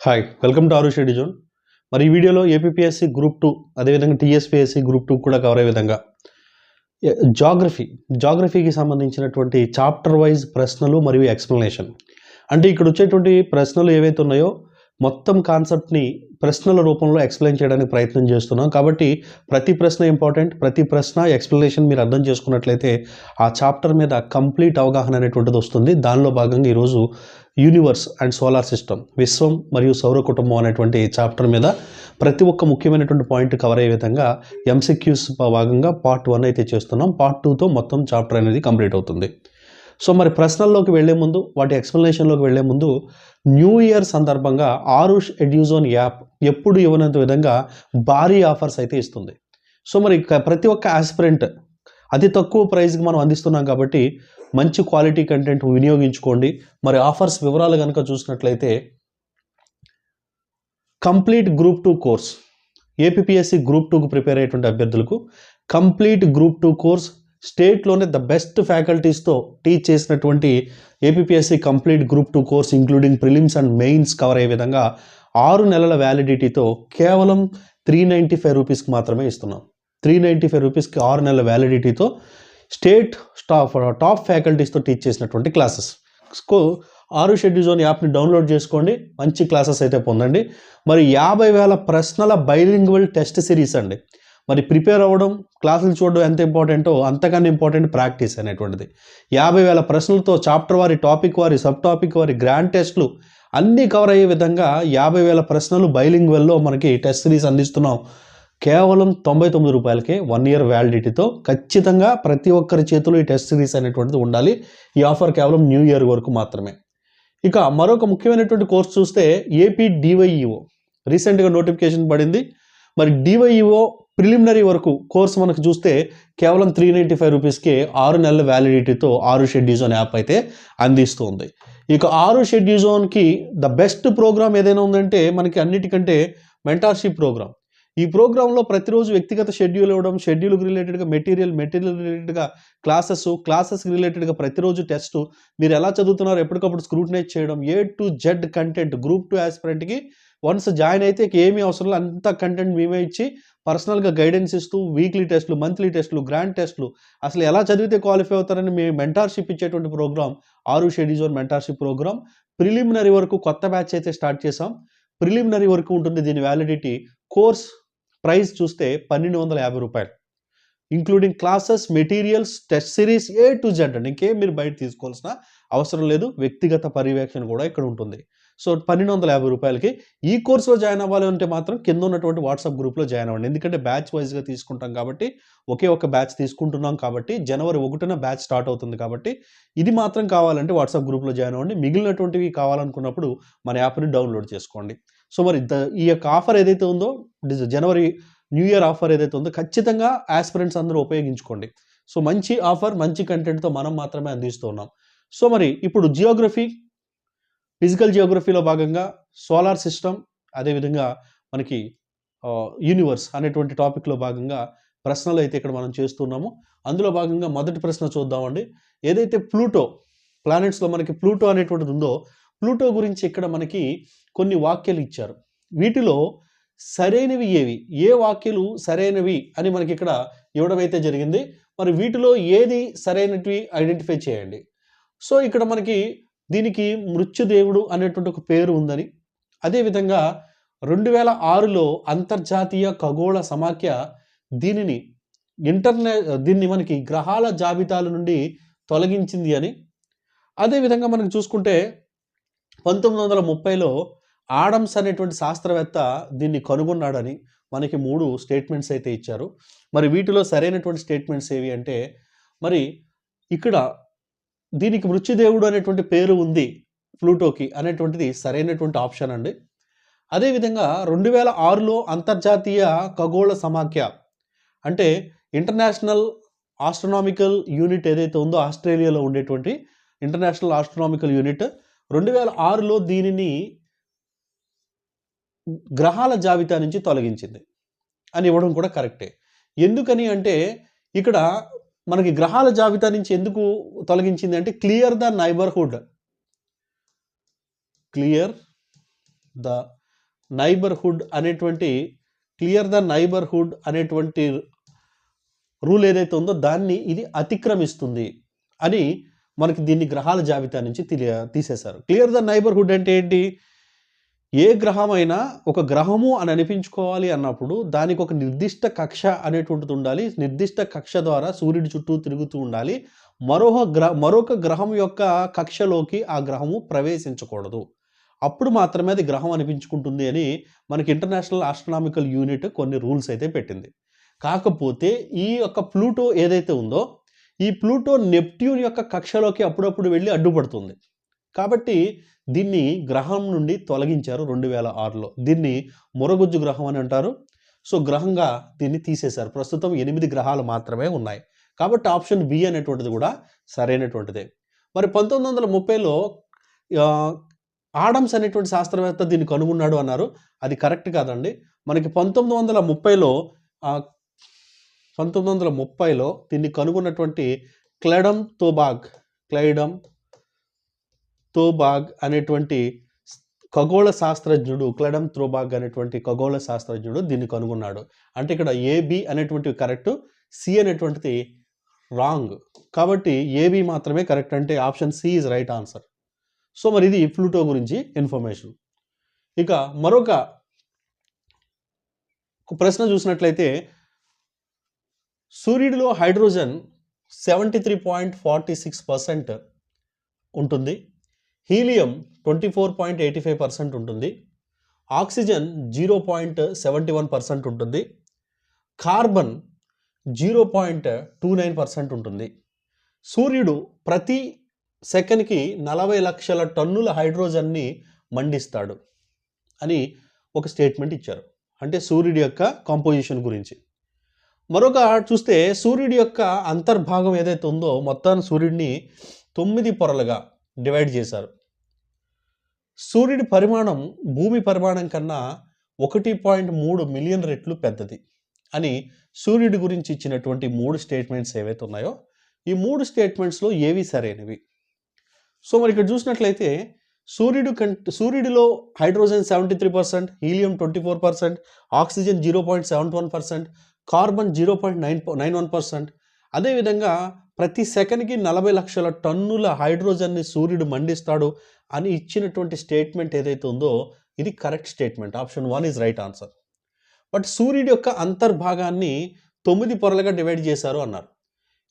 Hi welcome to ఆరు షెడ్యూ zone మరి ఈ వీడియోలో ఏపీఎస్సి గ్రూప్ టూ అదేవిధంగా టీఎస్పీఎస్సి గ్రూప్ టూ కూడా కవర్ అయ్యే విధంగా జాగ్రఫీ జాగ్రఫీకి సంబంధించినటువంటి చాప్టర్ వైజ్ ప్రశ్నలు మరియు ఎక్స్ప్లెనేషన్ అంటే ఇక్కడ వచ్చేటువంటి ప్రశ్నలు ఏవైతే ఉన్నాయో మొత్తం కాన్సెప్ట్ని ప్రశ్నల రూపంలో ఎక్స్ప్లెయిన్ చేయడానికి ప్రయత్నం చేస్తున్నాం. కాబట్టి ప్రతి ప్రశ్న ఇంపార్టెంట్ ప్రతి ప్రశ్న ఎక్స్ప్లెనేషన్ మీరు అర్థం చేసుకున్నట్లయితే ఆ చాప్టర్ మీద కంప్లీట్ అవగాహన అనేటువంటిది వస్తుంది. దానిలో భాగంగా ఈరోజు యూనివర్స్ అండ్ సోలార్ సిస్టమ్ విశ్వం మరియు సౌర కుటుంబం అనేటువంటి చాప్టర్ మీద ప్రతి ఒక్క ముఖ్యమైనటువంటి పాయింట్ కవర్ అయ్యే విధంగా ఎంసీక్యూస్ భాగంగా పార్ట్ వన్ అయితే చేస్తున్నాం. పార్ట్ టూతో మొత్తం చాప్టర్ అనేది కంప్లీట్ అవుతుంది. సో మరి ప్రశ్నల్లోకి వెళ్ళే ముందు వాటి ఎక్స్ప్లెనేషన్లోకి వెళ్ళే ముందు న్యూ ఇయర్ సందర్భంగా ఆరుష్ ఎడ్యూజోన్ యాప్ ఎప్పుడు ఇవ్వనంత విధంగా భారీ ఆఫర్స్ అయితే ఇస్తుంది. సో మరి క- ప్రతి ఒక్క ఆస్పిరెంట్ అతి తక్కువ ప్రైస్కి మనం అందిస్తున్నాం కాబట్టి మంచి క్వాలిటీ కంటెంట్ వినియోగించుకోండి. మరి ఆఫర్స్ వివరాలు కనుక చూసినట్లయితే complete group two course APSC group టూకు prepare అయ్యేటువంటి అభ్యర్థులకు కంప్లీట్ గ్రూప్ టూ కోర్స్ స్టేట్లోనే ద బెస్ట్ ఫ్యాకల్టీస్తో టీచ్ చేసినటువంటి APSC complete group two course including prelims and mains cover అయ్యే విధంగా ఆరు నెలల వ్యాలిడిటీతో కేవలం త్రీ నైంటీ ఫైవ్ రూపీస్కి మాత్రమే ఇస్తున్నాం. త్రీ నైంటీ ఫైవ్ రూపీస్కి ఆరు నెలల వ్యాలిడిటీతో స్టేట్ స్టాఫ్ టాప్ ఫ్యాకల్టీస్తో టీచ్ చేసినటువంటి క్లాసెస్. స్కో ఆరు షెడ్యూల్ జోన్ యాప్ని డౌన్లోడ్ చేసుకోండి మంచి క్లాసెస్ అయితే పొందండి. మరి యాభై వేల ప్రశ్నల బైలింగ్వల్ టెస్ట్ సిరీస్ అండి. మరి ప్రిపేర్ అవ్వడం క్లాసులు చూడడం ఎంత ఇంపార్టెంటో అంతకన్నా ఇంపార్టెంట్ ప్రాక్టీస్ అనేటువంటిది. యాభై వేల ప్రశ్నలతో చాప్టర్ వారి టాపిక్ వారి సబ్ టాపిక్ వారి గ్రాండ్ టెస్ట్లు అన్నీ కవర్ అయ్యే విధంగా యాభై వేల ప్రశ్నలు బైలింగ్వెల్లో మనకి టెస్ట్ సిరీస్ అందిస్తున్నాం. కేవలం తొంభై తొమ్మిది రూపాయలకే వన్ ఇయర్ వ్యాలిడిటీతో ఖచ్చితంగా ప్రతి ఒక్కరి చేతిలో ఈ టెస్ట్ సిరీస్ అనేటువంటిది ఉండాలి. ఈ ఆఫర్ కేవలం న్యూ ఇయర్ వరకు మాత్రమే. ఇక మరొక ముఖ్యమైనటువంటి కోర్స్ చూస్తే ఏపీ డివైఈఓ రీసెంట్గా నోటిఫికేషన్ పడింది. మరి డివైఈఓ ప్రిలిమినరీ వరకు కోర్స్ మనకు చూస్తే కేవలం త్రీ నైంటీ ఫైవ్ రూపీస్కి ఆరు నెలల వ్యాలిడిటీతో ఆరు షెడ్యూజోన్ యాప్ అయితే అందిస్తుంది. ఇక ఆరు షెడ్యూజోన్కి ద బెస్ట్ ప్రోగ్రామ్ ఏదైనా ఉందంటే మనకి అన్నిటికంటే మెంటార్షిప్ ప్రోగ్రామ్ ఈ ప్రోగ్రాంలో ప్రతిరోజు వ్యక్తిగత షెడ్యూల్ ఇవ్వడం షెడ్యూల్కి రిలేటెడ్గా మెటీరియల్ మెటీరియల్ రిలేటెడ్గా క్లాసెస్ క్లాసెస్కి రిలేటెడ్గా ప్రతిరోజు టెస్ట్. మీరు ఎలా చదువుతున్నారో ఎప్పటికప్పుడు స్క్రూటనైజ్ చేయడం A to Z content group two ఆస్పిరెంట్కి once join అయితే ఏమీ అవసరం లేదు. అంత కంటెంట్ మేమే ఇచ్చి పర్సనల్గా గైడెన్స్ ఇస్తూ వీక్లీ టెస్ట్లు మంత్లీ టెస్ట్లు గ్రాండ్ టెస్ట్లు అసలు ఎలా చదివితే క్వాలిఫై అవుతారని మేము మెంటార్షిప్ ఇచ్చేటువంటి ప్రోగ్రామ్ ఆరు షెడ్యూజోన్ మెంటార్షిప్ ప్రోగ్రామ్ ప్రిలిమినరీ వరకు కొత్త బ్యాచ్ అయితే స్టార్ట్ చేసాం ప్రిలిమినరీ వరకు ఉంటుంది దీని వ్యాలిడిటీ కోర్స్ ప్రైస్ చూస్తే పన్నెండు వందల యాభై రూపాయలు. Including classes materials test series A to Z అండి. ఇంకేం మీరు బయట తీసుకోవాల్సిన అవసరం లేదు. వ్యక్తిగత పర్యవేక్షణ కూడా ఇక్కడ ఉంటుంది. సో పన్నెండు వందల యాభై రూపాయలకి ఈ కోర్సులో జాయిన్ అవ్వాలి అంటే మాత్రం కింద ఉన్నటువంటి వాట్సాప్ గ్రూప్లో జాయిన్ అవ్వండి. ఎందుకంటే బ్యాచ్ వైజ్గా తీసుకుంటాం కాబట్టి ఒకే ఒక బ్యాచ్ తీసుకుంటున్నాం కాబట్టి జనవరి ఒకటిన బ్యాచ్ స్టార్ట్ అవుతుంది కాబట్టి ఇది మాత్రం కావాలంటే వాట్సాప్ గ్రూప్లో జాయిన్ అవ్వండి. మిగిలినటువంటివి కావాలనుకున్నప్పుడు మన యాప్ని డౌన్లోడ్ చేసుకోండి. సో మరి ద- ఈ యొక్క ఆఫర్ ఏదైతే ఉందో జనవరి న్యూ ఇయర్ ఆఫర్ ఏదైతే ఉందో ఖచ్చితంగా ఆస్పిరెంట్స్ అందరూ ఉపయోగించుకోండి. సో మంచి ఆఫర్ మంచి కంటెంట్తో మనం మాత్రమే అందిస్తూ ఉన్నాం. సో మరి ఇప్పుడు జియోగ్రఫీ ఫిజికల్ జియోగ్రఫీలో భాగంగా సోలార్ సిస్టమ్ అదేవిధంగా మనకి యూనివర్స్ అనేటువంటి టాపిక్లో భాగంగా ప్రశ్నలు అయితే ఇక్కడ మనం చేస్తున్నాము అందులో భాగంగా మొదటి ప్రశ్న చూద్దామండి. ఏదైతే ప్లూటో ప్లానెట్స్లో మనకి ప్లూటో అనేటువంటిది ఉందో ప్లూటో గురించి ఇక్కడ మనకి కొన్ని వాక్యాలు ఇచ్చారు. వీటిలో సరైనవి ఏవి? ఏ వాక్యాలు సరైనవి అని మనకి ఇక్కడ ఇవ్వడమైతే జరిగింది. మరి వీటిలో ఏది సరైనవి ఐడెంటిఫై చేయండి. సో ఇక్కడ మనకి దీనికి మృత్యుదేవుడు అనేటువంటి ఒక పేరు ఉందని. అదేవిధంగా రెండు వేల ఆరులో అంతర్జాతీయ ఖగోళ సమాఖ్య దీనిని ఇంటర్నే దీన్ని మనకి గ్రహాల జాబితాల నుండి తొలగించింది అని. అదేవిధంగా మనం చూసుకుంటే పంతొమ్మిది వందల ముప్పైలో ఆడమ్స్ అనేటువంటి శాస్త్రవేత్త దీన్ని కనుగొన్నాడని మనకి మూడు స్టేట్మెంట్స్ అయితే ఇచ్చారు. మరి వీటిలో సరైనటువంటి స్టేట్మెంట్స్ ఏవి అంటే మరి ఇక్కడ దీనికి మృత్యుదేవుడు అనేటువంటి పేరు ఉంది ప్లూటోకి అనేటువంటిది సరైనటువంటి ఆప్షన్ అండి. అదేవిధంగా రెండు వేల ఆరులో అంతర్జాతీయ ఖగోళ సమాఖ్య అంటే ఇంటర్నేషనల్ ఆస్ట్రనామికల్ యూనిట్ ఏదైతే ఉందో ఆస్ట్రేలియాలో ఉండేటువంటి ఇంటర్నేషనల్ ఆస్ట్రనామికల్ యూనిట్ రెండు వేల ఆరులో దీనిని గ్రహాల జాబితా నుంచి తొలగించింది. అని ఇవ్వడం కూడా కరెక్టే. ఎందుకని అంటే ఇక్కడ మనకి గ్రహాల జాబితా నుంచి ఎందుకు తొలగించింది అంటే clear the neighbourhood. Clear the neighbourhood అనేటువంటి క్లియర్ ద నైబర్హుడ్ అనేటువంటి రూల్ ఏదైతే ఉందో దాన్ని ఇది అతిక్రమిస్తుంది అని మనకి దీన్ని గ్రహాల జాబితా నుంచి తెలియ తీసేశారు. క్లియర్ ద నైబర్హుడ్ అంటే ఏంటి? ఏ గ్రహమైనా ఒక గ్రహము అని అనిపించుకోవాలి అన్నప్పుడు దానికి ఒక నిర్దిష్ట కక్ష అనేటువంటిది ఉండాలి. నిర్దిష్ట కక్ష ద్వారా సూర్యుడి చుట్టూ తిరుగుతూ ఉండాలి. మరొక గ్రహ మరొక గ్రహం యొక్క కక్షలోకి ఆ గ్రహము ప్రవేశించకూడదు. అప్పుడు మాత్రమే అది గ్రహం అనిపించుకుంటుంది అని మనకి ఇంటర్నేషనల్ ఆస్ట్రనామికల్ యూనిట్ కొన్ని రూల్స్ అయితే పెట్టింది. కాకపోతే ఈ యొక్క ప్లూటో ఏదైతే ఉందో ఈ ప్లూటో నెప్ట్యూన్ యొక్క కక్షలోకి అప్పుడప్పుడు వెళ్ళి అడ్డుపడుతుంది. కాబట్టి దీన్ని గ్రహం నుండి తొలగించారు రెండు వేల ఆరులో. దీన్ని మురగుజ్జు గ్రహం అని అంటారు. సో గ్రహంగా దీన్ని తీసేశారు. ప్రస్తుతం ఎనిమిది గ్రహాలు మాత్రమే ఉన్నాయి. కాబట్టి ఆప్షన్ బి అనేటువంటిది కూడా సరైనటువంటిదే. మరి పంతొమ్మిది వందల ముప్పైలో ఆడమ్స్ అనేటువంటి శాస్త్రవేత్త దీన్ని కనుగొన్నాడు అన్నారు. అది కరెక్ట్ కాదండి. మనకి పంతొమ్మిది వందల ముప్పైలో పంతొమ్మిది వందల ముప్పైలో దీన్ని కనుగొన్నటువంటి క్లెడమ్ తోబాగ్ క్లైడమ్ తోబాగ్ అనేటువంటి ఖగోళ శాస్త్రజ్ఞుడు క్లెడమ్ త్రోబాగ్ అనేటువంటి ఖగోళ శాస్త్రజ్ఞుడు దీన్ని కనుగొన్నాడు. అంటే ఇక్కడ ఏబి అనేటువంటివి కరెక్ట్ సి అనేటువంటిది రాంగ్. కాబట్టి ఏబి మాత్రమే కరెక్ట్ అంటే option C is right answer. So మరి ఇది ప్లూటో గురించి ఇన్ఫర్మేషన్. ఇక మరొక ప్రశ్న చూసినట్లయితే సూర్యుడిలో hydrogen seventy three point forty six percent ఉంటుంది. Helium twenty four point eighty five percent ఉంటుంది. Oxygen zero point seventy one percent ఉంటుంది. Carbon zero point two nine percent ఉంటుంది. సూర్యుడు ప్రతి సెకండ్కి నలభై లక్షల టన్నుల హైడ్రోజన్ని మండిస్తాడు అని ఒక స్టేట్మెంట్ ఇచ్చారు. అంటే సూర్యుడి యొక్క కాంపోజిషన్ గురించి. మరొక చూస్తే సూర్యుడి యొక్క అంతర్భాగం ఏదైతే ఉందో మొత్తాన్ని సూర్యుడిని తొమ్మిది పొరలుగా డివైడ్ చేశారు. సూర్యుడి పరిమాణం భూమి పరిమాణం కన్నా ఒకటి పాయింట్ మూడు మిలియన్ రెట్లు పెద్దది అని సూర్యుడి గురించి ఇచ్చినటువంటి మూడు స్టేట్మెంట్స్ ఏవైతే ఉన్నాయో ఈ మూడు స్టేట్మెంట్స్లో ఏవి సరైనవి? సో మరి ఇక్కడ చూసినట్లయితే సూర్యుడు కంట సూర్యుడిలో hydrogen seventy three percent helium twenty four percent oxygen zero point seventy one percent carbon zero point nine nine one percent. అదేవిధంగా ప్రతి సెకండ్కి నలభై లక్షల టన్నుల హైడ్రోజన్ని సూర్యుడు మండిస్తాడు అని ఇచ్చినటువంటి స్టేట్మెంట్ ఏదైతే ఉందో ఇది correct statement. Option one is right answer. But సూర్యుడి యొక్క అంతర్భాగాన్ని తొమ్మిది పొరలుగా డివైడ్ చేశారు అన్నారు.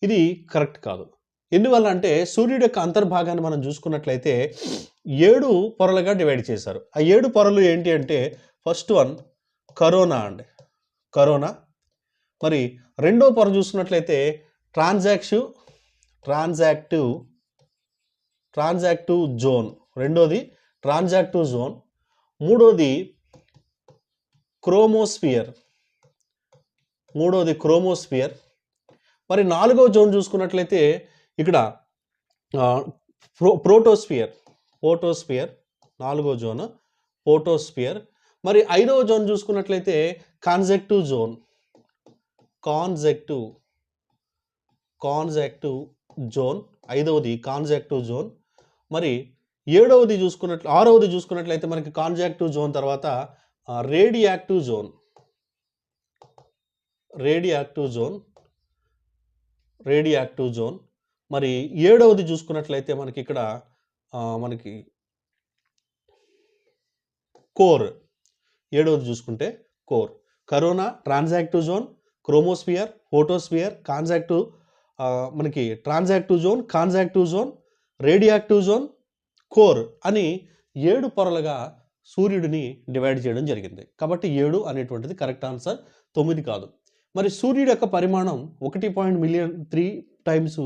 ఇది కరెక్ట్ కాదు. ఎందువల్ల అంటే సూర్యుడి యొక్క అంతర్భాగాన్ని మనం చూసుకున్నట్లయితే ఏడు పొరలుగా డివైడ్ చేశారు. ఆ ఏడు పొరలు ఏంటి అంటే ఫస్ట్ వన్ కరోనా అండి. కరోనా మరి రెండో పొర చూసుకున్నట్లయితే ట్రాన్సాక్టివ్ ట్రాన్సాక్టివ్ ట్రాన్సాక్టివ్ జోన్. రెండోది ట్రాన్సాక్టివ్ జోన్. మూడోది క్రోమోస్ఫియర్. మూడోది క్రోమోస్ఫియర్. మరి నాలుగో జోన్ చూసుకున్నట్లయితే ఇక్కడ ప్రో ప్రోటోస్ఫియర్ పోటోస్ఫియర్ నాలుగో జోన్ పోటోస్ఫియర్ మరి ఐదవ జోన్ చూసుకున్నట్లయితే కాన్జెక్టివ్ జోన్. కాన్జెక్టివ్ కాన్జెక్టివ్ జోన్ ఐదవది కాన్జెక్టివ్ జోన్. మరి ఏడవది చూసుకున్నట్లు ఆరవది చూసుకున్నట్లయితే మనకి కాన్జాక్టివ్ జోన్ తర్వాత radioactive zone. Radioactive zone radioactive zone. మరి ఏడవది చూసుకున్నట్లయితే మనకి ఇక్కడ మనకి కోర్. ఏడవది చూసుకుంటే core. Corona transactive zone chromosphere photosphere conjunctive మనకి transactive zone conjunctive zone radioactive zone core అని ఏడు పొరలుగా సూర్యుడిని డివైడ్ చేయడం జరిగింది. కాబట్టి ఏడు అనేటువంటిది కరెక్ట్ ఆన్సర్ తొమ్మిది కాదు. మరి సూర్యుడు యొక్క పరిమాణం ఒకటి point million three times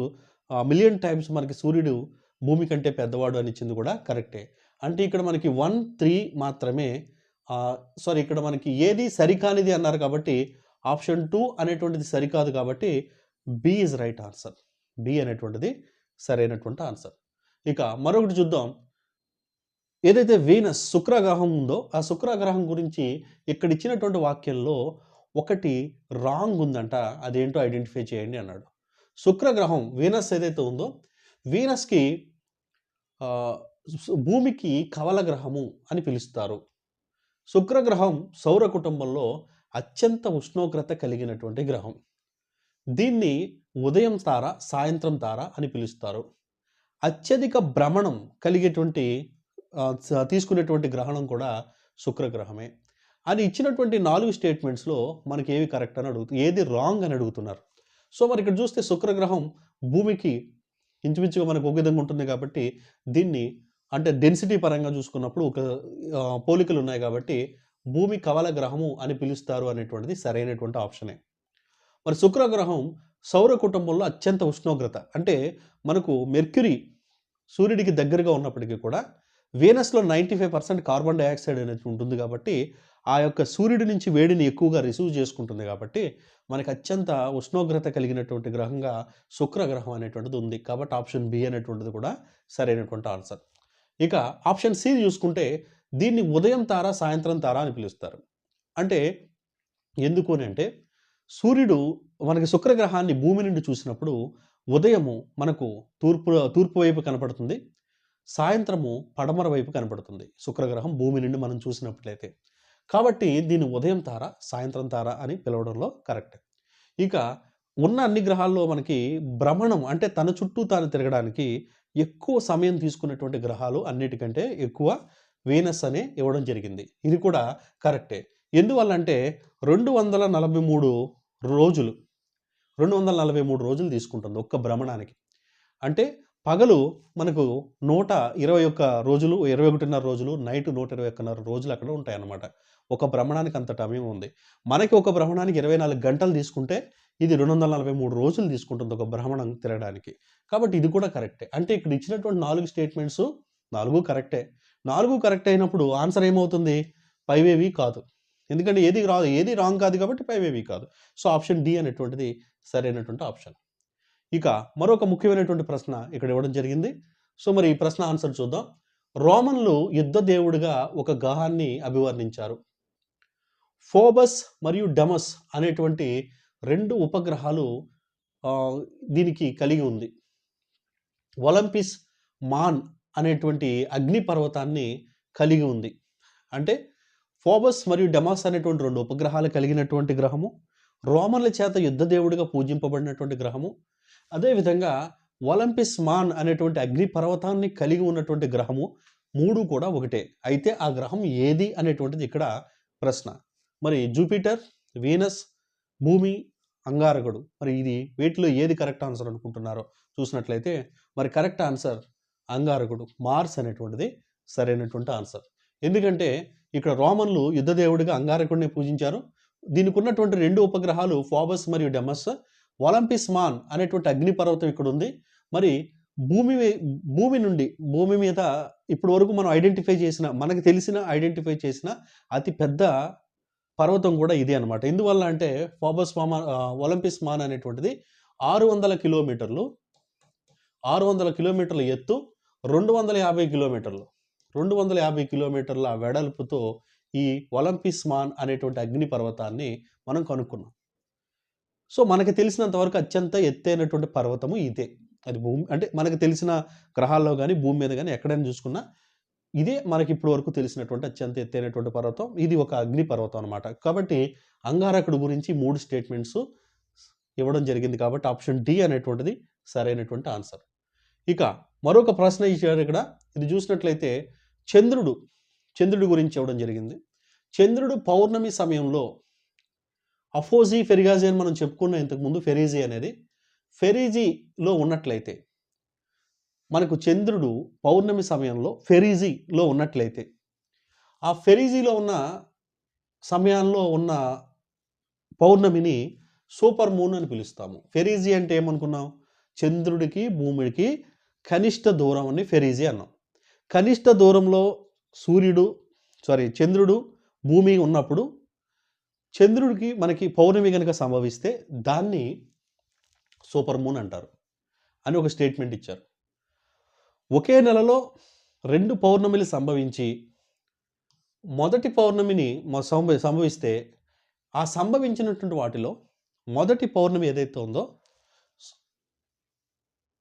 million times మనకి సూర్యుడు భూమి కంటే పెద్దవాడు అని ఇచ్చింది కూడా కరెక్టే అంటే ఇక్కడ మనకి వన్ త్రీ మాత్రమే సారీ ఇక్కడ మనకి ఏది సరికానిది అన్నారు కాబట్టి ఆప్షన్ టూ అనేటువంటిది సరికాదు కాబట్టి B is right answer. B అనేటువంటిది సరైనటువంటి ఆన్సర్. ఇక మరొకటి చూద్దాం. ఏదైతే వీనస్ శుక్రగ్రహం ఉందో ఆ శుక్రగ్రహం గురించి ఇక్కడ ఇచ్చినటువంటి వాక్యంలో ఒకటి రాంగ్ ఉందంట. అదేంటో ఐడెంటిఫై చేయండి అన్నాడు. శుక్రగ్రహం వీనస్ ఏదైతే ఉందో వీనస్కి భూమికి కవల గ్రహము అని పిలుస్తారు. శుక్రగ్రహం సౌర కుటుంబంలో అత్యంత ఉష్ణోగ్రత కలిగినటువంటి గ్రహం. దీన్ని ఉదయం తార సాయంత్రం తార అని పిలుస్తారు. అత్యధిక భ్రమణం కలిగేటువంటి తీసుకునేటువంటి గ్రహణం కూడా శుక్రగ్రహమే. అని ఇచ్చినటువంటి నాలుగు స్టేట్మెంట్స్లో మనకి ఏవి కరెక్ట్ అని అడుగుతు ఏది రాంగ్ అని అడుగుతున్నారు. సో మరి ఇక్కడ చూస్తే శుక్రగ్రహం భూమికి ఇంచుమించుగా మనకు ఒక విధంగా ఉంటుంది కాబట్టి దీన్ని అంటే డెన్సిటీ పరంగా చూసుకున్నప్పుడు ఒక పోలికలు ఉన్నాయి కాబట్టి భూమి కవల గ్రహము అని పిలుస్తారు అనేటువంటిది సరైనటువంటి ఆప్షనే. మరి శుక్రగ్రహం సౌర కుటుంబంలో అత్యంత ఉష్ణోగ్రత. అంటే మనకు మెర్క్యూరీ సూర్యుడికి దగ్గరగా ఉన్నప్పటికీ కూడా వీనస్లో ninety five percent carbon dioxide అనేది ఉంటుంది కాబట్టి ఆ యొక్క సూర్యుడి నుంచి వేడిని ఎక్కువగా రిసీవ్ చేసుకుంటుంది కాబట్టి మనకి అత్యంత ఉష్ణోగ్రత కలిగినటువంటి గ్రహంగా శుక్రగ్రహం అనేటువంటిది ఉంది. కాబట్టి ఆప్షన్ బి అనేటువంటిది కూడా సరైనటువంటి ఆన్సర్. ఇక ఆప్షన్ సి చూసుకుంటే దీన్ని ఉదయం తార సాయంత్రం తార అని పిలుస్తారు. అంటే ఎందుకు అని అంటే సూర్యుడు మనకి శుక్రగ్రహాన్ని భూమి నుండి చూసినప్పుడు ఉదయము మనకు తూర్పు తూర్పు వైపు కనపడుతుంది సాయంత్రము పడమర వైపు కనపడుతుంది. శుక్రగ్రహం భూమి నుండి మనం చూసినట్లయితే. కాబట్టి దీన్ని ఉదయం తార సాయంత్రం తార అని పిలవడంలో కరెక్ట్. ఇక ఉన్న అన్ని గ్రహాల్లో మనకి భ్రమణం అంటే తన చుట్టూ తాను తిరగడానికి ఎక్కువ సమయం తీసుకున్నటువంటి గ్రహాలు అన్నిటికంటే ఎక్కువ వీనస్ అనే ఇవ్వడం జరిగింది. ఇది కూడా కరెక్టే. ఎందువల్ల అంటే రెండు వందల నలభై మూడు రోజులు రెండు వందల నలభై మూడు రోజులు తీసుకుంటుంది ఒక్క భ్రమణానికి. అంటే పగలు మనకు నూట ఇరవై ఒక్క రోజులు ఇరవై ఒకటిన్నర రోజులు నైట్ నూట ఇరవై ఒక్కన్నర రోజులు అక్కడ ఉంటాయన్నమాట. ఒక భ్రమణానికి అంత టైం ఉంది. మనకి ఒక భ్రమణానికి ఇరవై నాలుగు గంటలు తీసుకుంటే ఇది రెండు వందల నలభై మూడు రోజులు తీసుకుంటుంది ఒక భ్రమణం తిరగడానికి. కాబట్టి ఇది కూడా కరెక్టే. అంటే ఇక్కడ ఇచ్చినటువంటి నాలుగు స్టేట్మెంట్స్ నాలుగు కరెక్టే. నాలుగు కరెక్ట్ అయినప్పుడు ఆన్సర్ ఏమవుతుంది? పైవేవి కాదు. ఎందుకంటే ఏది రా ఏది రాంగ్ కాదు కాబట్టి పైవేవి కాదు. సో ఆప్షన్ డి అనేటువంటిది సరైనటువంటి ఆప్షన్. ఇక మరొక ముఖ్యమైనటువంటి ప్రశ్న ఇక్కడ ఇవ్వడం జరిగింది. సో మరి ఈ ప్రశ్న ఆన్సర్ చూద్దాం. రోమన్లు యుద్ధ దేవుడిగా ఒక గ్రహాన్ని అభివర్ణించారు. ఫోబస్ మరియు డమస్ అనేటువంటి రెండు ఉపగ్రహాలు దీనికి కలిగి ఉంది. ఒలింపిస్ మాన్ అనేటువంటి అగ్నిపర్వతాన్ని కలిగి ఉంది. అంటే ఫోబస్ మరియు డమాస్ అనేటువంటి రెండు ఉపగ్రహాలు కలిగినటువంటి గ్రహము రోమన్ల చేత యుద్ధ దేవుడిగా పూజింపబడినటువంటి గ్రహము అదేవిధంగా ఒలింపిస్ మాన్ అనేటువంటి అగ్ని పర్వతాన్ని కలిగి ఉన్నటువంటి గ్రహము మూడు కూడా ఒకటే. అయితే ఆ గ్రహం ఏది అనేటువంటిది ఇక్కడ ప్రశ్న. మరి జూపిటర్ వీనస్ భూమి అంగారకుడు. మరి ఇది వీటిలో ఏది కరెక్ట్ ఆన్సర్ అనుకుంటున్నారో చూసినట్లయితే మరి కరెక్ట్ ఆన్సర్ అంగారకుడు మార్స్ అనేటువంటిది సరైనటువంటి ఆన్సర్. ఎందుకంటే ఇక్కడ రోమన్లు యుద్ధదేవుడిగా అంగారకుడిని పూజించారు. దీనికి ఉన్నటువంటి రెండు ఉపగ్రహాలు ఫోబస్ మరియు డెమస్. ఒలంపిస్ మాన్ అనేటువంటి అగ్నిపర్వతం ఇక్కడ ఉంది మరి భూమి భూమి నుండి భూమి మీద ఇప్పటి వరకు మనం ఐడెంటిఫై చేసిన మనకు తెలిసిన ఐడెంటిఫై చేసిన అతి పెద్ద పర్వతం కూడా ఇదే అనమాట ఎందువల్ల అంటే ఫోబస్ మామా ఒలంపిస్ మాన్ అనేటువంటిది ఆరు వందల కిలోమీటర్లు ఆరు వందల కిలోమీటర్ల ఎత్తు రెండు వందల యాభై కిలోమీటర్లు. రెండు వందల యాభై కిలోమీటర్ల వెడల్పుతో ఈ ఒలంపిస్ మాన్ అనేటువంటి అగ్ని పర్వతాన్ని మనం కనుక్కున్నాం. సో మనకి తెలిసినంత వరకు అత్యంత ఎత్తైనటువంటి పర్వతము ఇదే. అది భూమి అంటే మనకు తెలిసిన గ్రహాల్లో కానీ భూమి మీద కానీ ఎక్కడైనా చూసుకున్నా ఇదే మనకి ఇప్పటి వరకు తెలిసినటువంటి అత్యంత ఎత్తైనటువంటి పర్వతం. ఇది ఒక అగ్ని పర్వతం అనమాట కాబట్టి అంగారకుడు గురించి మూడు స్టేట్మెంట్స్ ఇవ్వడం జరిగింది కాబట్టి ఆప్షన్ డి అనేటువంటిది సరైనటువంటి ఆన్సర్. ఇక మరొక ప్రశ్న ఇచ్చారు ఇక్కడ. ఇది చూసినట్లయితే చంద్రుడు చంద్రుడి గురించి ఇవ్వడం జరిగింది. చంద్రుడు పౌర్ణమి సమయంలో అఫోజీ ఫెరిగాజీ అని మనం చెప్పుకున్న ఇంతకుముందు ఫెరీజీ అనేది. ఫెరీజీలో ఉన్నట్లయితే మనకు చంద్రుడు పౌర్ణమి సమయంలో ఫెరీజీలో ఉన్నట్లయితే ఆ ఫెరీజీలో ఉన్న సమయాల్లో ఉన్న పౌర్ణమిని సూపర్ మూన్ అని పిలుస్తాము. ఫెరీజీ అంటే ఏమనుకున్నాం? చంద్రుడికి భూమికి కనిష్ట దూరం అని ఫెరీజీ అన్నాం. కనిష్ట దూరంలో సూర్యుడు సారీ చంద్రుడు భూమి ఉన్నప్పుడు చంద్రుడికి మనకి పౌర్ణమి కనుక సంభవిస్తే దాన్ని సూపర్ మూన్ అంటారు అని ఒక స్టేట్మెంట్ ఇచ్చారు. ఒకే నెలలో రెండు పౌర్ణమిలు సంభవించి మొదటి పౌర్ణమిని సంభ సంభవిస్తే ఆ సంభవించినటువంటి వాటిలో మొదటి పౌర్ణమి ఏదైతే ఉందో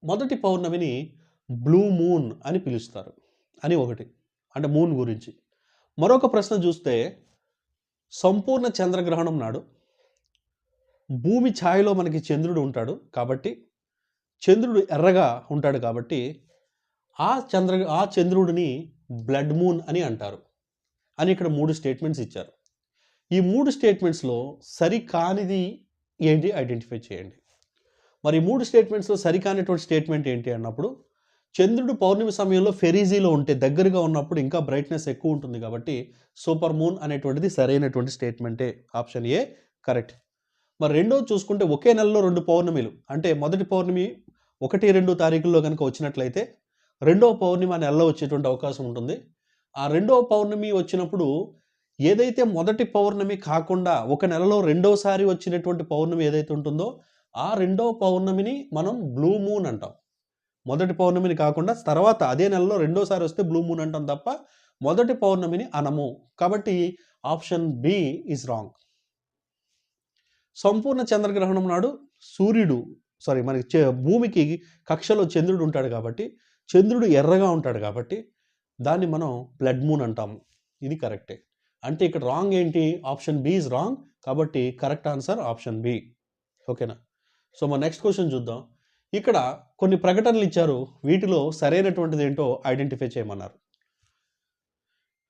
మొదటి పౌర్ణమిని బ్లూ మూన్ అని పిలుస్తారు అని ఒకటి అంటే మూన్ గురించి. మరొక ప్రశ్న చూస్తే సంపూర్ణ చంద్రగ్రహణం నాడు భూమి ఛాయలో మనకి చంద్రుడు ఉంటాడు కాబట్టి చంద్రుడు ఎర్రగా ఉంటాడు కాబట్టి ఆ చంద్ర ఆ చంద్రుడిని బ్లడ్ మూన్ అని అంటారు అని ఇక్కడ మూడు స్టేట్మెంట్స్ ఇచ్చారు. ఈ మూడు స్టేట్మెంట్స్లో సరికానిది ఏంటి? ఐడెంటిఫై చేయండి. మరి మూడు స్టేట్మెంట్స్లో సరికానటువంటి స్టేట్మెంట్ ఏంటి అన్నప్పుడు చంద్రుడు పౌర్ణమి సమయంలో ఫెరీజీలో ఉంటే దగ్గరగా ఉన్నప్పుడు ఇంకా బ్రైట్నెస్ ఎక్కువ ఉంటుంది కాబట్టి సూపర్ మూన్ అనేటువంటిది సరైనటువంటి స్టేట్మెంటే ఆప్షన్ ఏ కరెక్ట్ మరి రెండో చూసుకుంటే ఒకే నెలలో రెండు పౌర్ణమిలు. అంటే మొదటి పౌర్ణమి ఒకటి రెండు తారీఖుల్లో కనుక వచ్చినట్లయితే రెండవ పౌర్ణమి ఆ నెలలో వచ్చేటువంటి అవకాశం ఉంటుంది. ఆ రెండవ పౌర్ణమి వచ్చినప్పుడు ఏదైతే మొదటి పౌర్ణమి కాకుండా ఒక నెలలో రెండోసారి వచ్చినటువంటి పౌర్ణమి ఏదైతే ఉంటుందో ఆ రెండవ పౌర్ణమిని మనం బ్లూ మూన్ అంటాం. మొదటి పౌర్ణమిని కాకుండా తర్వాత అదే నెలలో రెండోసారి వస్తే బ్లూ మూన్ అంటాం తప్ప మొదటి పౌర్ణమిని అనము. కాబట్టి ఆప్షన్ బి ఈజ్ రాంగ్ సంపూర్ణ చంద్రగ్రహణం నాడు సూర్యుడు సారీ మనకి భూమికి కక్షలో చంద్రుడు ఉంటాడు కాబట్టి చంద్రుడు ఎర్రగా ఉంటాడు కాబట్టి దాన్ని మనం బ్లడ్ మూన్ అంటాము ఇది కరెక్టే. అంటే ఇక్కడ రాంగ్ ఏంటి? ఆప్షన్ బి ఇస్ రాంగ్ కాబట్టి కరెక్ట్ ఆన్సర్ ఆప్షన్ బి ఓకేనా? సో మన నెక్స్ట్ క్వశ్చన్ చూద్దాం. ఇక్కడ కొన్ని ప్రకటనలు ఇచ్చారు. వీటిలో సరైనటువంటిది ఏంటో ఐడెంటిఫై చేయమన్నారు.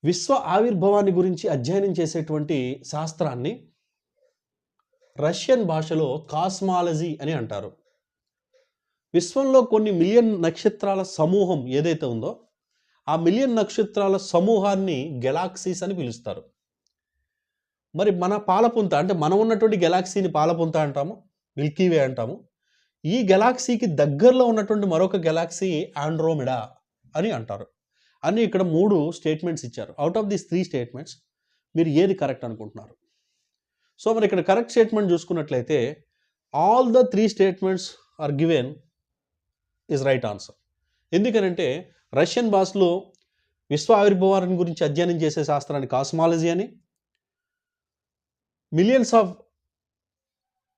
విశ్వ ఆవిర్భావాన్ని గురించి అధ్యయనం చేసేటువంటి శాస్త్రాన్ని రష్యన్ భాషలో కాస్మాలజీ అని అంటారు. విశ్వంలో కొన్ని మిలియన్ నక్షత్రాల సమూహం ఏదైతే ఉందో ఆ మిలియన్ నక్షత్రాల సమూహాన్ని గెలాక్సీస్ అని పిలుస్తారు. మరి మన పాలపుంత అంటే మనం ఉన్నటువంటి గెలాక్సీని పాలపుంత అంటాము. మిల్కీవే అంటాము. ఈ గెలాక్సీకి దగ్గరలో ఉన్నటువంటి మరొక గెలాక్సీ ఆండ్రోమిడా అని అంటారు. అని ఇక్కడ మూడు స్టేట్మెంట్స్ ఇచ్చారు. Out of these three statements మీరు ఏది కరెక్ట్ అనుకుంటున్నారు? సో మరి ఇక్కడ కరెక్ట్ స్టేట్మెంట్ చూసుకున్నట్లయితే all the three statements are given is right answer ఎందుకనంటే రష్యన్ భాషలో విశ్వ ఆవిర్భవాన్ని గురించి అధ్యయనం చేసే శాస్త్రాన్ని కాస్మాలజీ అని మిలియన్స్ ఆఫ్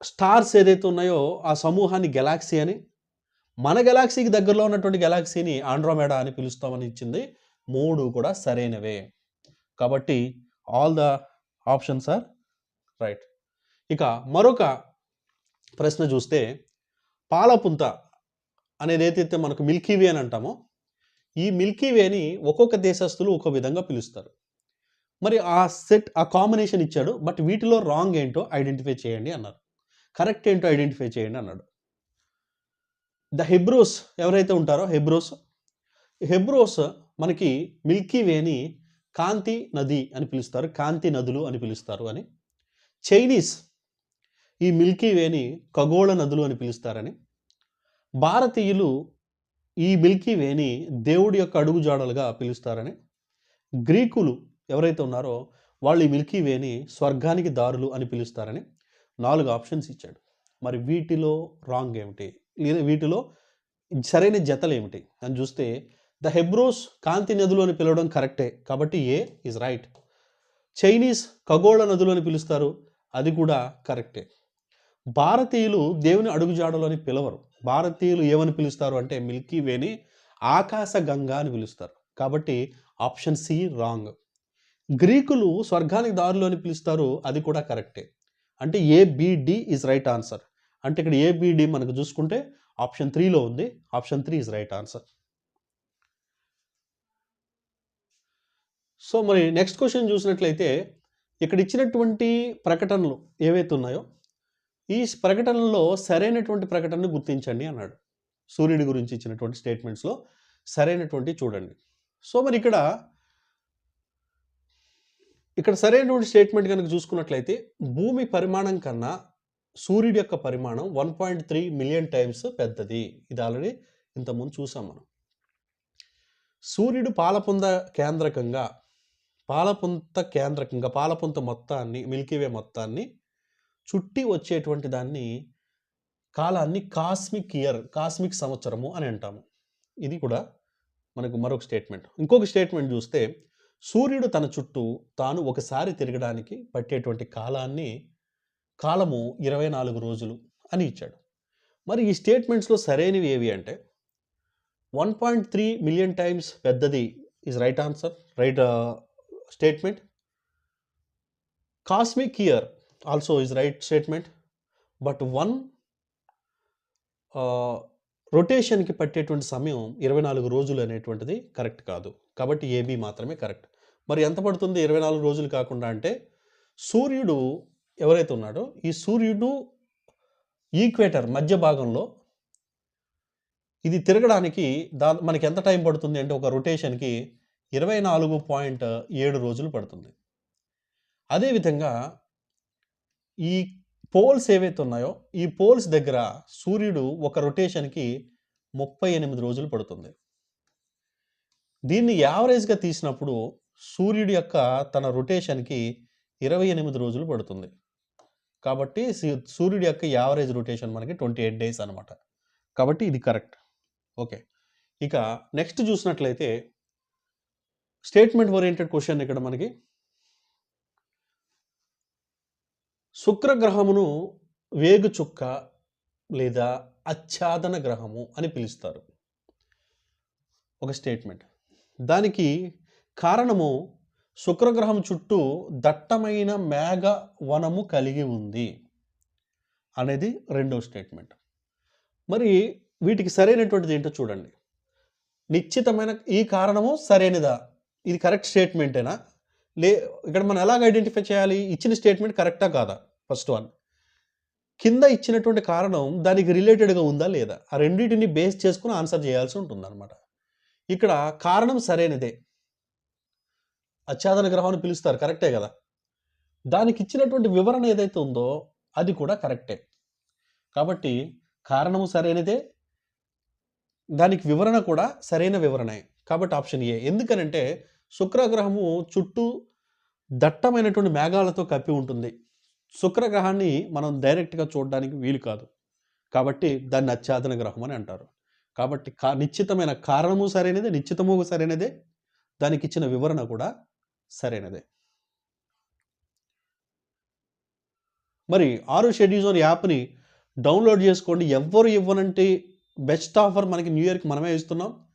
స్టార్స్ ఏదైతే ఉన్నాయో ఆ సమూహాన్ని గెలాక్సీ అని మన గెలాక్సీకి దగ్గరలో ఉన్నటువంటి గెలాక్సీని ఆండ్రోమేడా అని పిలుస్తామని ఇచ్చింది. మూడు కూడా సరైనవే. కాబట్టి all the options are right. ఇక మరొక ప్రశ్న చూస్తే పాలపుంత అనేది ఏదైతే మనకు మిల్కీవే అని అంటామో ఈ మిల్కీవేని ఒక్కొక్క దేశస్తులు ఒక్కో విధంగా పిలుస్తారు. మరి ఆ సెట్ ఆ కాంబినేషన్ ఇచ్చాడు బట్ వీటిలో రాంగ్ ఏంటో ఐడెంటిఫై చేయండి అన్నారు. కరెక్ట్ ఏంటో ఐడెంటిఫై చేయండి అన్నాడు. ద హెబ్రోస్ ఎవరైతే ఉంటారో హెబ్రోస్ హెబ్రోస్ మనకి మిల్కీ వేని కాంతి నది అని పిలుస్తారు కాంతి నదులు అని పిలుస్తారు అని. చైనీస్ ఈ మిల్కీ వేని ఖగోళ నదులు అని పిలుస్తారని. భారతీయులు ఈ మిల్కీ వేని దేవుడి యొక్క అడుగుజాడలుగా పిలుస్తారని. గ్రీకులు ఎవరైతే ఉన్నారో వాళ్ళు ఈ మిల్కీ వేని స్వర్గానికి దారులు అని పిలుస్తారని. నాలుగు ఆప్షన్స్ ఇచ్చాడు. మరి వీటిలో రాంగ్ ఏమిటి? లేదా వీటిలో సరైన జతలు ఏమిటి? అని చూస్తే ద హెబ్రోస్ కాంతి నదులు అని పిలవడం కరెక్టే కాబట్టి ఏ ఈజ్ రైట్ చైనీస్ ఖగోళ నదులు అని పిలుస్తారు అది కూడా కరెక్టే. భారతీయులు దేవుని అడుగుజాడలు అని పిలవరు. భారతీయులు ఏమని పిలుస్తారు అంటే మిల్కీ వేని ఆకాశ గంగా అని పిలుస్తారు. కాబట్టి ఆప్షన్ సి రాంగ్. గ్రీకులు స్వర్గానికి దారులు అని పిలుస్తారు అది కూడా కరెక్టే. అంటే ఏబిడి ఈజ్ రైట్ ఆన్సర్ అంటే ఇక్కడ ఏబిడి మనకు చూసుకుంటే ఆప్షన్ త్రీలో ఉంది. Option three is right answer so మరి నెక్స్ట్ క్వశ్చన్ చూసినట్లయితే ఇక్కడ ఇచ్చినటువంటి ప్రకటనలు ఏవైతే ఉన్నాయో ఈ ప్రకటనలో సరైనటువంటి ప్రకటనను గుర్తించండి అన్నాడు. సూర్యుడి గురించి ఇచ్చినటువంటి స్టేట్మెంట్స్లో సరైనటువంటి చూడండి. సో మరి ఇక్కడ ఇక్కడ సరైనటువంటి స్టేట్మెంట్ కనుక చూసుకున్నట్లయితే భూమి పరిమాణం కన్నా సూర్యుడి యొక్క పరిమాణం one point three million times పెద్దది. ఇది ఆల్రెడీ ఇంతకుముందు చూసాం మనం. సూర్యుడు పాలపుంద కేంద్రకంగా పాలపుంత కేంద్రకంగా పాలపుంత మొత్తాన్ని మిల్కీవే మొత్తాన్ని చుట్టి వచ్చేటువంటి దాన్ని కాలాన్ని కాస్మిక్ ఇయర్ కాస్మిక్ సంవత్సరము అని అంటాము. ఇది కూడా మనకు మరొక స్టేట్మెంట్ ఇంకొక స్టేట్మెంట్ చూస్తే సూర్యుడు తన చుట్టూ తాను ఒకసారి తిరగడానికి పట్టేటువంటి కాలాన్ని కాలము ఇరవై నాలుగు రోజులు అని ఇచ్చాడు. మరి ఈ స్టేట్మెంట్స్లో సరైనవి ఏవి అంటే one point three million times పెద్దది is right answer right statement. Cosmic year also is right statement. But one రొటేషన్కి పట్టేటువంటి సమయం ఇరవై నాలుగు రోజులు అనేటువంటిది కరెక్ట్ కాదు. కాబట్టి ఏబీ మాత్రమే కరెక్ట్. మరి ఎంత పడుతుంది? ఇరవై నాలుగు రోజులు కాకుండా అంటే సూర్యుడు ఎవరైతే ఉన్నాడో ఈ సూర్యుడు ఈక్వేటర్ మధ్య భాగంలో ఇది తిరగడానికి దా మనకి ఎంత టైం పడుతుంది అంటే ఒక రొటేషన్కి ఇరవై నాలుగు పాయింట్ ఏడు రోజులు పడుతుంది. అదేవిధంగా ఈ పోల్స్ ఏవైతే ఉన్నాయో ఈ పోల్స్ దగ్గర సూర్యుడు ఒక రొటేషన్కి ముప్పై ఎనిమిది రోజులు పడుతుంది. దీన్ని యావరేజ్గా తీసినప్పుడు సూర్యుడి యొక్క తన రొటేషన్కి ఇరవై ఎనిమిది రోజులు పడుతుంది. కాబట్టి సూర్యుడి యొక్క యావరేజ్ రొటేషన్ మనకి ట్వంటీ ఎయిట్ డేస్ అనమాట కాబట్టి ఇది కరెక్ట్. ఓకే. ఇక నెక్స్ట్ చూసినట్లయితే స్టేట్మెంట్ ఓరియంటెడ్ క్వశ్చన్ ఇక్కడ మనకి. శుక్రగ్రహమును వేగు చుక్క లేదా అచ్ఛాదన గ్రహము అని పిలుస్తారు. ఒక స్టేట్మెంట్. దానికి కారణము శుక్రగ్రహం చుట్టూ దట్టమైన మేఘ వనము కలిగి ఉంది అనేది రెండో స్టేట్మెంట్. మరి వీటికి సరైనటువంటిది ఏంటో చూడండి. నిశ్చితమైన ఈ కారణము సరైనదా? ఇది కరెక్ట్ స్టేట్మెంటేనా? లే ఇక్కడ మనం ఎలాగ ఐడెంటిఫై చేయాలి? ఇచ్చిన స్టేట్మెంట్ కరెక్టా కాదా? First one. కింద ఇచ్చినటువంటి కారణం దానికి రిలేటెడ్గా ఉందా లేదా? ఆ రెండింటిని బేస్ చేసుకుని ఆన్సర్ చేయాల్సి ఉంటుందన్నమాట. ఇక్కడ కారణం సరైనదే. అచ్చాదన గ్రహం అని పిలుస్తారు. కరెక్టే కదా? దానికి ఇచ్చినటువంటి వివరణ ఏదైతే ఉందో అది కూడా కరెక్టే. కాబట్టి కారణము సరైనదే దానికి వివరణ కూడా సరైన వివరణే. కాబట్టి ఆప్షన్ ఏ. ఎందుకనంటే శుక్రగ్రహము చుట్టూ దట్టమైనటువంటి మేఘాలతో కప్పి ఉంటుంది. శుక్రగ్రహాన్ని మనం డైరెక్ట్గా చూడడానికి వీలు కాదు. కాబట్టి దాన్ని అత్యాధన గ్రహం అని అంటారు. కాబట్టి కా నిశ్చితమైన కారణము సరైనదే నిశ్చితము సరైనదే దానికి ఇచ్చిన వివరణ కూడా సరైనదే. మరి ఆరు షెడ్యూజోన్ యాప్ని డౌన్లోడ్ చేసుకోండి. ఎవ్వరు ఇవ్వనంటే బెస్ట్ ఆఫర్ మనకి న్యూ ఇయర్కి మనమే ఇస్తున్నాం.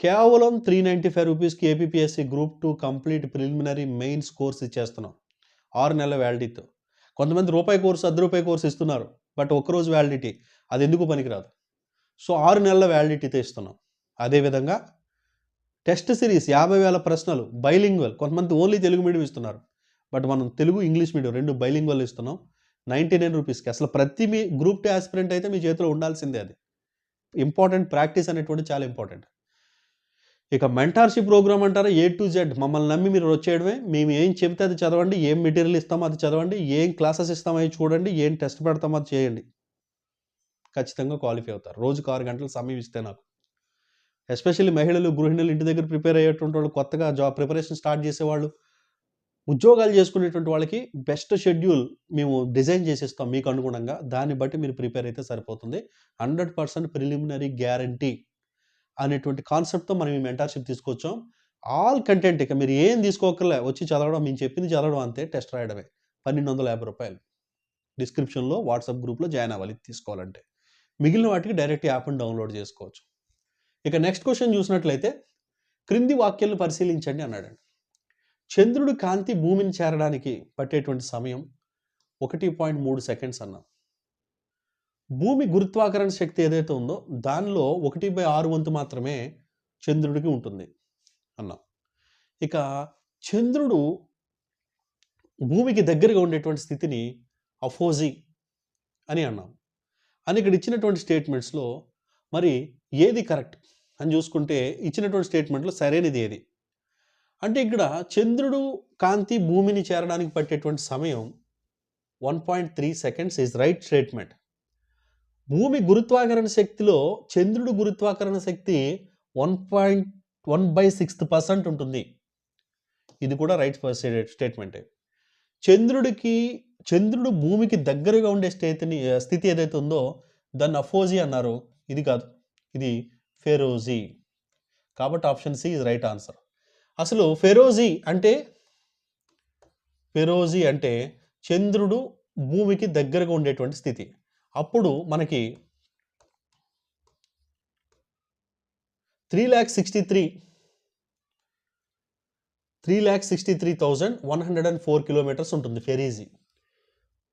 కేవలం త్రీ నైంటీ ఫైవ్ రూపీస్కి APSC group two complete preliminary mains course ఇచ్చేస్తున్నాం. ఆరు నెలల వ్యాలిడిటీతో కొంతమంది రూపాయి కోర్సు అర్ధ రూపాయి కోర్సు ఇస్తున్నారు. బట్ ఒక్కరోజు వ్యాలిడిటీ. అది ఎందుకు పనికిరాదు? సో ఆరు నెలల వ్యాలిడిటీతో ఇస్తున్నాం. అదేవిధంగా టెస్ట్ సిరీస్ యాభై వేల ప్రశ్నలు బైలింగ్వల్ కొంతమంది ఓన్లీ తెలుగు మీడియం ఇస్తున్నారు. బట్ మనం తెలుగు ఇంగ్లీష్ మీడియం రెండు బైలింగ్వల్ ఇస్తున్నాం. నైంటీ నైన్ రూపీస్కి. అసలు ప్రతి మీ గ్రూప్ టూ ఆస్పిరెంట్ అయితే మీ చేతిలో ఉండాల్సిందే అది. ఇంపార్టెంట్ ప్రాక్టీస్ అనేటువంటి చాలా ఇంపార్టెంట్ ఇక మెంటార్షిప్ ప్రోగ్రామ్ అంటారా? ఏ టు జెడ్ మమ్మల్ని నమ్మి మీరు వచ్చేయడమే. మేము ఏం చెబితే అది చదవండి. ఏం మెటీరియల్ ఇస్తామో అది చదవండి. ఏం క్లాసెస్ ఇస్తామో అది చూడండి. ఏం టెస్ట్ పెడతామో అది చేయండి. ఖచ్చితంగా క్వాలిఫై అవుతారు. రోజుకు ఆరు గంటలు సమయం ఇస్తే నాకు. ఎస్పెషల్లీ మహిళలు గృహిణులు ఇంటి దగ్గర ప్రిపేర్ అయ్యేటువంటి వాళ్ళు కొత్తగా జాబ్ ప్రిపరేషన్ స్టార్ట్ చేసేవాళ్ళు ఉద్యోగాలు చేసుకునేటువంటి వాళ్ళకి బెస్ట్ షెడ్యూల్ మేము డిజైన్ చేసేస్తాం మీకు అనుగుణంగా. దాన్ని బట్టి మీరు ప్రిపేర్ అయితే సరిపోతుంది. హండ్రెడ్ పర్సెంట్ ప్రిలిమినరీ గ్యారంటీ అనేటువంటి కాన్సెప్ట్తో మనం ఈ మెంటార్షిప్ తీసుకొచ్చాం. ఆల్ కంటెంట్ ఇక మీరు ఏం తీసుకోకర్లే వచ్చి చదవడం మేము చెప్పింది చదవడం అంతే టెస్ట్ రాయడమే. పన్నెండు వందల యాభై రూపాయలు. డిస్క్రిప్షన్లో వాట్సాప్ గ్రూప్లో జాయిన్ అవ్వాలి తీసుకోవాలంటే. మిగిలిన వాటికి డైరెక్ట్ యాప్ని డౌన్లోడ్ చేసుకోవచ్చు. ఇక నెక్స్ట్ క్వశ్చన్ చూసినట్లయితే క్రింది వాక్యాలను పరిశీలించండి అన్నాడండి. చంద్రుడు కాంతి భూమిని చేరడానికి పట్టేటువంటి సమయం ఒకటి పాయింట్ మూడు సెకండ్స్ అన్నాం. భూమి గురుత్వాకరణ శక్తి ఏదైతే ఉందో దానిలో ఒకటి బై ఆరు వంతు మాత్రమే చంద్రుడికి ఉంటుంది అన్నాం. ఇక చంద్రుడు భూమికి దగ్గరగా ఉండేటువంటి స్థితిని అఫోజీ అని అన్నాం. అని ఇక్కడ ఇచ్చినటువంటి స్టేట్మెంట్స్లో మరి ఏది కరెక్ట్ అని చూసుకుంటే ఇచ్చినటువంటి స్టేట్మెంట్లో సరైనది ఏది? అంటే ఇక్కడ చంద్రుడు కాంతి భూమిని చేరడానికి పట్టేటువంటి సమయం one point three seconds is right statement. భూమి గురుత్వాకరణ శక్తిలో చంద్రుడు గురుత్వాకరణ శక్తి one point one by sixth percent ఉంటుంది. ఇది కూడా రైట్ స్టేట్మెంటే. చంద్రుడికి చంద్రుడు భూమికి దగ్గరగా ఉండే స్థితిని స్థితి ఏదైతే ఉందో దాన్ని అఫోజీ అన్నారు. ఇది కాదు. ఇది ఫెరోజీ. కాబట్టి option C is right answer. అసలు ఫెరోజీ అంటే ఫెరోజీ అంటే చంద్రుడు భూమికి దగ్గరగా ఉండేటువంటి స్థితి. అప్పుడు మనకి three lakh sixty three three lakh sixty three thousand one hundred and four kilometres ఉంటుంది ఫెరీజీ.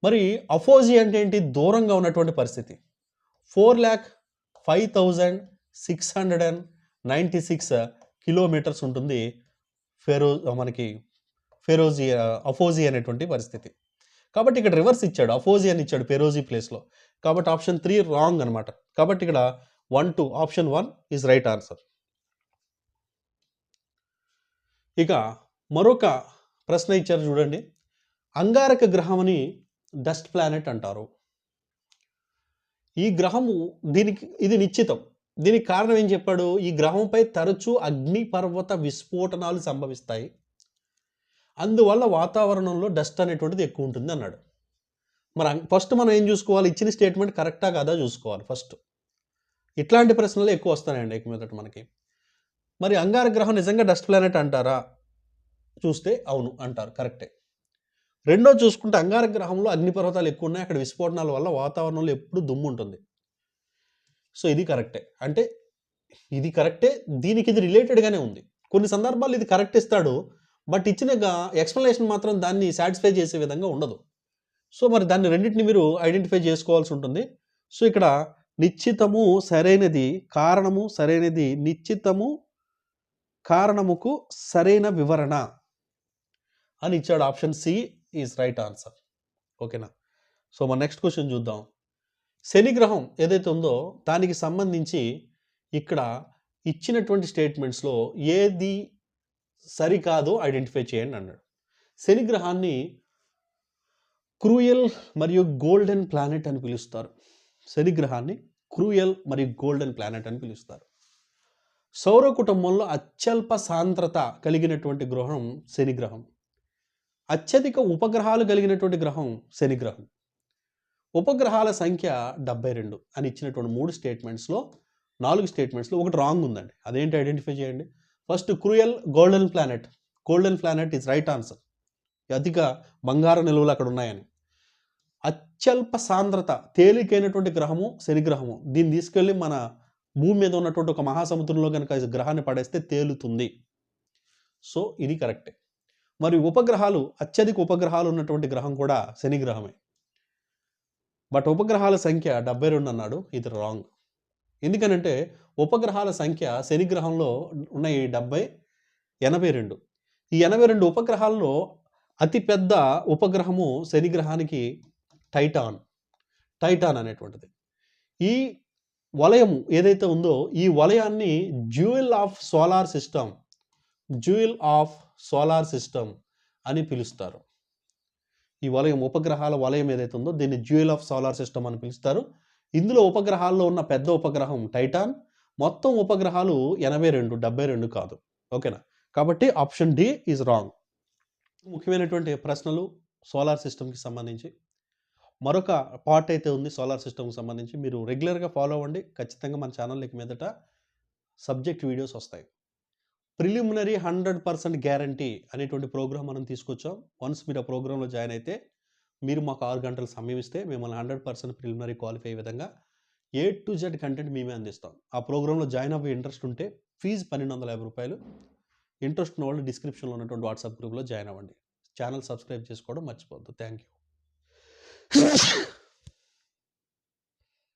మరి అఫోజీ అంటే ఏంటి? దూరంగా ఉన్నటువంటి పరిస్థితి. Four lakh five thousand six hundred and ninety six kilometres ఉంటుంది ఫెరో మనకి ఫెరోజీ అఫోజీ అనేటువంటి పరిస్థితి. కాబట్టి ఇక్కడ రివర్స్ ఇచ్చాడు అఫోజీ అని ఇచ్చాడు ఫెరోజీ ప్లేస్లో. కాబట్టి ఆప్షన్ త్రీ రాంగ్ అనమాట కాబట్టి ఇక్కడ one two option one is right answer. ఇక మరొక ప్రశ్న ఇచ్చారు చూడండి. అంగారక గ్రహం అని డస్ట్ ప్లానెట్ అంటారు. ఈ గ్రహము దీనికి ఇది నిశ్చితం. దీనికి కారణం ఏం చెప్పాడు? ఈ గ్రహంపై తరచూ అగ్నిపర్వత విస్ఫోటనాలు సంభవిస్తాయి. అందువల్ల వాతావరణంలో డస్ట్ అనేటువంటిది ఎక్కువ ఉంటుంది అన్నాడు. మరి ఫస్ట్ మనం ఏం చూసుకోవాలి? ఇచ్చిన స్టేట్మెంట్ కరెక్టా కాదా చూసుకోవాలి ఫస్ట్. ఇట్లాంటి ప్రశ్నలు ఎక్కువ వస్తాయండి ఎక్కువ మీదట మనకి. మరి అంగార గ్రహం నిజంగా డస్ట్ ప్లానెట్ అంటారా? చూస్తే అవును అంటారు. కరెక్టే. రెండో చూసుకుంటే అంగారక గ్రహంలో అగ్నిపర్వతాలు ఎక్కువ ఉన్నాయి అక్కడ విస్ఫోటనాల వల్ల వాతావరణంలో ఎప్పుడు దుమ్ము ఉంటుంది. సో ఇది కరెక్టే. అంటే ఇది కరెక్టే. దీనికి ఇది రిలేటెడ్గానే ఉంది. కొన్ని సందర్భాలు ఇది కరెక్ట్ ఇస్తాడు. బట్ ఇచ్చిన ఎక్స్ప్లెనేషన్ మాత్రం దాన్ని సాటిస్ఫై చేసే విధంగా ఉండదు. సో మరి దాన్ని రెండింటిని మీరు ఐడెంటిఫై చేసుకోవాల్సి ఉంటుంది. సో ఇక్కడ నిశ్చితము సరైనది కారణము సరైనది నిశ్చితము కారణముకు సరైన వివరణ అని ఇచ్చాడు option C. Is right answer ఓకేనా సో మన నెక్స్ట్ క్వశ్చన్ చూద్దాం. శని గ్రహం ఏదైతే ఉందో దానికి సంబంధించి ఇక్కడ ఇచ్చినటువంటి స్టేట్మెంట్స్లో ఏది సరికాదో ఐడెంటిఫై చేయండి అన్నాడు. శని గ్రహాన్ని క్రూయల్ మరియు గోల్డెన్ ప్లానెట్ అని పిలుస్తారు. శని గ్రహాన్ని క్రూయల్ మరియు గోల్డెన్ ప్లానెట్ అని పిలుస్తారు. సౌర కుటుంబంలో అత్యల్ప సాంద్రత కలిగినటువంటి గ్రహం శనిగ్రహం అత్యధిక ఉపగ్రహాలు కలిగినటువంటి గ్రహం శని గ్రహం. ఉపగ్రహాల సంఖ్య డెబ్బై రెండు అని ఇచ్చినటువంటి మూడు స్టేట్మెంట్స్లో నాలుగు స్టేట్మెంట్స్లో ఒకటి రాంగ్ ఉందండి. అదేంటి ఐడెంటిఫై చేయండి? First cruel golden planet golden planet is right answer అధిక బంగారు నిల్వలు అక్కడ ఉన్నాయని. అత్యల్ప సాంద్రత తేలికైనటువంటి గ్రహము శనిగ్రహము దీన్ని తీసుకెళ్ళి మన భూమి మీద ఉన్నటువంటి ఒక మహాసముద్రంలో కనుక గ్రహాన్ని పడేస్తే తేలుతుంది. సో ఇది కరెక్టే మరి ఉపగ్రహాలు అత్యధిక ఉపగ్రహాలు ఉన్నటువంటి గ్రహం కూడా శని గ్రహమే బట్ ఉపగ్రహాల సంఖ్య డెబ్బై రెండు అన్నాడు ఇది రాంగ్. ఎందుకనంటే ఉపగ్రహాల సంఖ్య శని గ్రహంలో ఉన్న ఈ డెబ్బై ఎనభై రెండు. ఈ ఎనభై రెండు ఉపగ్రహాల్లో అతిపెద్ద ఉపగ్రహము శని గ్రహానికి టైటాన్ టైటాన్ అనేటువంటిది. ఈ వలయము ఏదైతే ఉందో ఈ వలయాన్ని jewel of solar system jewel of solar system అని పిలుస్తారు. ఈ వలయం ఉపగ్రహాల వలయం ఏదైతే ఉందో దీన్ని జ్యూయల్ ఆఫ్ సోలార్ సిస్టమ్ అని పిలుస్తారు. ఇందులో ఉపగ్రహాల్లో ఉన్న పెద్ద ఉపగ్రహం టైటాన్. మొత్తం ఉపగ్రహాలు ఎనభై రెండు డెబ్బై రెండు కాదు. ఓకేనా? కాబట్టి ఆప్షన్ డి ఈజ్ రాంగ్. ముఖ్యమైనటువంటి ప్రశ్నలు సోలార్ సిస్టమ్కి సంబంధించి. మరొక పార్ట్ అయితే ఉంది సోలార్ సిస్టమ్కి సంబంధించి. మీరు రెగ్యులర్గా ఫాలో అవ్వండి. ఖచ్చితంగా మన ఛానల్ మీదట సబ్జెక్ట్ వీడియోస్ వస్తాయి. ప్రిలిమినరీ హండ్రెడ్ పర్సెంట్ గ్యారంటీ అనేటువంటి ప్రోగ్రామ్ మనం తీసుకొచ్చాం. వన్స్ మీరు ఆ ప్రోగ్రాంలో జాయిన్ అయితే మీరు మాకు ఆరు గంటలు సమయం ఇస్తే మిమ్మల్ని హండ్రెడ్ పర్సెంట్ ప్రిలిమినరీ క్వాలిఫై అయ్యే విధంగా ఏ టు జెడ్ కంటెంట్ మేమే అందిస్తాం. ఆ ప్రోగ్రాంలో జాయిన్ అవ్వే ఇంట్రెస్ట్ ఉంటే ఫీజు పన్నెండు వందల యాభై రూపాయలు. ఇంట్రెస్ట్ ఉన్న వాళ్ళు డిస్క్రిప్షన్లో ఉన్నటువంటి వాట్సాప్ గ్రూప్లో జాయిన్ అవ్వండి. ఛానల్ సబ్స్క్రైబ్ చేసుకోవడం మర్చిపోవద్దు. Thank you.